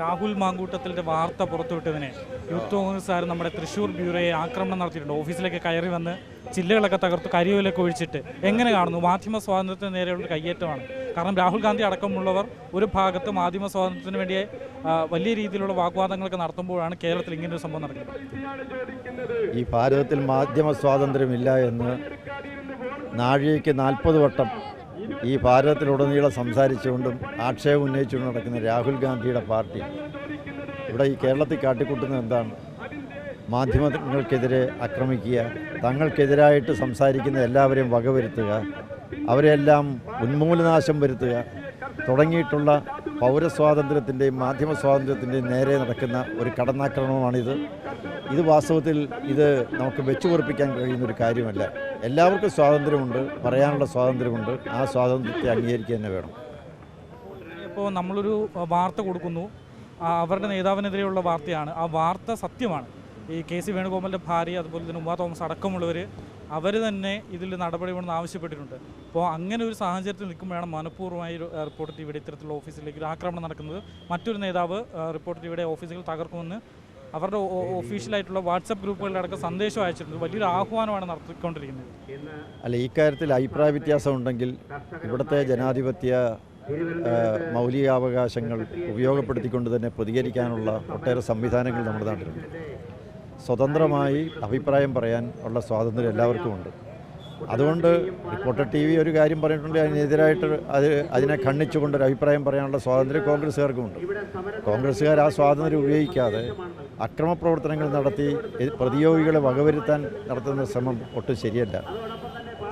രാഹുൽ മാങ്കൂട്ടത്തിന്റെ വാർത്ത പുറത്തുവിട്ടതിനെ യൂത്ത് കോൺഗ്രസ്സുകാർ നമ്മുടെ തൃശ്ശൂർ ബ്യൂറോയെ ആക്രമണം നടത്തിയിട്ടുണ്ട്. ഓഫീസിലേക്ക് കയറി വന്ന് ചില്ലകളൊക്കെ തകർത്ത് കരിയോലൊക്കെ ഒഴിച്ചിട്ട് എങ്ങനെ കാണുന്നു? മാധ്യമ സ്വാതന്ത്ര്യത്തിന് നേരെയുള്ള കയ്യേറ്റമാണ്. കാരണം രാഹുൽ ഗാന്ധി അടക്കമുള്ളവർ ഒരു ഭാഗത്ത് മാധ്യമ സ്വാതന്ത്ര്യത്തിന് വേണ്ടി വലിയ രീതിയിലുള്ള വാഗ്വാദങ്ങളൊക്കെ നടത്തുമ്പോഴാണ് കേരളത്തിൽ ഇങ്ങനെ ഒരു സംഭവം നടക്കുന്നത്. ഈ ഭാരതത്തിൽ മാധ്യമ സ്വാതന്ത്ര്യമില്ല എന്ന് നാഴികയ്ക്ക് നാൽപ്പത് വട്ടം ഈ ഭാരതത്തിലുടനീളം സംസാരിച്ചുകൊണ്ടും ആക്ഷേപം ഉന്നയിച്ചുകൊണ്ടും നടക്കുന്ന രാഹുൽ ഗാന്ധിയുടെ പാർട്ടി ഇവിടെ ഈ കേരളത്തിൽ കാട്ടിക്കൂട്ടുന്നത് എന്താണ്? മാധ്യമങ്ങൾക്കെതിരെ ആക്രമിക്കുക തങ്ങൾക്കെതിരായിട്ട് സംസാരിക്കുന്ന എല്ലാവരെയും വകവരുത്തുക അവരെല്ലാം ഉന്മൂലനാശം വരുത്തുക തുടങ്ങിയിട്ടുള്ള പൗരസ്വാതന്ത്ര്യത്തിന്റെയും മാധ്യമ സ്വാതന്ത്ര്യത്തിന്റെയും നേരെ നടക്കുന്ന ഒരു കടന്നാക്രമണമാണിത്. ഇത് വാസ്തവത്തിൽ ഇത് നമുക്ക് വെച്ചു പൊറിപ്പിക്കാൻ കഴിയുന്ന ഒരു കാര്യമല്ല. എല്ലാവർക്കും സ്വാതന്ത്ര്യമുണ്ട് പറയാനുള്ള സ്വാതന്ത്ര്യമുണ്ട്. ആ സ്വാതന്ത്ര്യത്തെ അംഗീകരിക്കുക തന്നെ വേണം. ഇപ്പോൾ നമ്മളൊരു വാർത്ത കൊടുക്കുന്നു. അവരുടെ നേതാവിനെതിരെയുള്ള വാർത്തയാണ്. ആ വാർത്ത സത്യമാണ്. ഈ കെ സി വേണുഗോപാലിന്റെ ഭാര്യ അതുപോലെ തന്നെ ഉമ്മാ തോമസ് അടക്കമുള്ളവർ അവർ തന്നെ ഇതിൽ നടപടി വേണമെന്ന് ആവശ്യപ്പെട്ടിട്ടുണ്ട്. അപ്പോൾ അങ്ങനെ ഒരു സാഹചര്യത്തിൽ നിൽക്കുമ്പോഴാണ് മനഃപൂർവമായി റിപ്പോർട്ട് ഇവിടെ ഇത്തരത്തിലുള്ള ഓഫീസിലേക്ക് ഒരു ആക്രമണം നടക്കുന്നത്. മറ്റൊരു നേതാവ് റിപ്പോർട്ട് ടിവിയുടെ ഓഫീസുകൾ തകർക്കുമെന്ന് അവരുടെ ഒഫീഷ്യലായിട്ടുള്ള വാട്സപ്പ് ഗ്രൂപ്പുകളിലടക്കം സന്ദേശം അയച്ചിട്ടുണ്ട്. വലിയൊരു ആഹ്വാനമാണ് നടത്തിക്കൊണ്ടിരിക്കുന്നത്. അല്ല ഇക്കാര്യത്തിൽ അഭിപ്രായ വ്യത്യാസം ഉണ്ടെങ്കിൽ ഇവിടുത്തെ ജനാധിപത്യ മൗലികാവകാശങ്ങൾ ഉപയോഗപ്പെടുത്തിക്കൊണ്ട് തന്നെ പ്രതികരിക്കാനുള്ള ഒട്ടേറെ സംവിധാനങ്ങൾ നമ്മുടെ നാട്ടിലുണ്ട്. സ്വതന്ത്രമായി അഭിപ്രായം പറയാൻ ഉള്ള സ്വാതന്ത്ര്യം എല്ലാവർക്കും ഉണ്ട്. അതുകൊണ്ട് റിപ്പോർട്ടർ ടി വി ഒരു കാര്യം പറഞ്ഞിട്ടുണ്ടെങ്കിൽ അതിനെതിരായിട്ട് അത് അതിനെ ഖണ്ഡിച്ചുകൊണ്ട് ഒരു അഭിപ്രായം പറയാനുള്ള സ്വാതന്ത്ര്യം കോൺഗ്രസ്സുകാർക്കുമുണ്ട് കോൺഗ്രസ്സുകാർ ആ സ്വാതന്ത്ര്യം ഉപയോഗിക്കാതെ അക്രമപ്രവർത്തനങ്ങൾ നടത്തി പ്രതിയോഗികളെ വകവരുത്താൻ നടത്തുന്ന ശ്രമം ഒട്ടും ശരിയല്ല.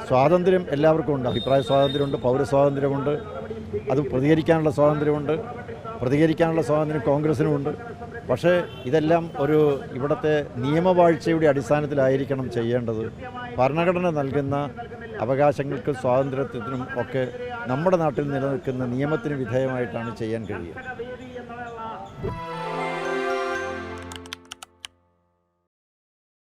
സ്വാതന്ത്ര്യം എല്ലാവർക്കും ഉണ്ട്. അഭിപ്രായ സ്വാതന്ത്ര്യമുണ്ട് പൗരസ്വാതന്ത്ര്യമുണ്ട് അത് പ്രതികരിക്കാനുള്ള സ്വാതന്ത്ര്യമുണ്ട് പ്രതികരിക്കാനുള്ള സ്വാതന്ത്ര്യം കോൺഗ്രസിനുമുണ്ട് പക്ഷേ ഇതെല്ലാം ഒരു ഇവിടുത്തെ നിയമവാഴ്ചയുടെ അടിസ്ഥാനത്തിലായിരിക്കണം ചെയ്യേണ്ടത്. ഭരണഘടന നൽകുന്ന അവകാശങ്ങൾക്കും സ്വാതന്ത്ര്യത്തിനും ഒക്കെ നമ്മുടെ നാട്ടിൽ നിലനിൽക്കുന്ന നിയമത്തിന് വിധേയമായിട്ടാണ് ചെയ്യാൻ കഴിയുക.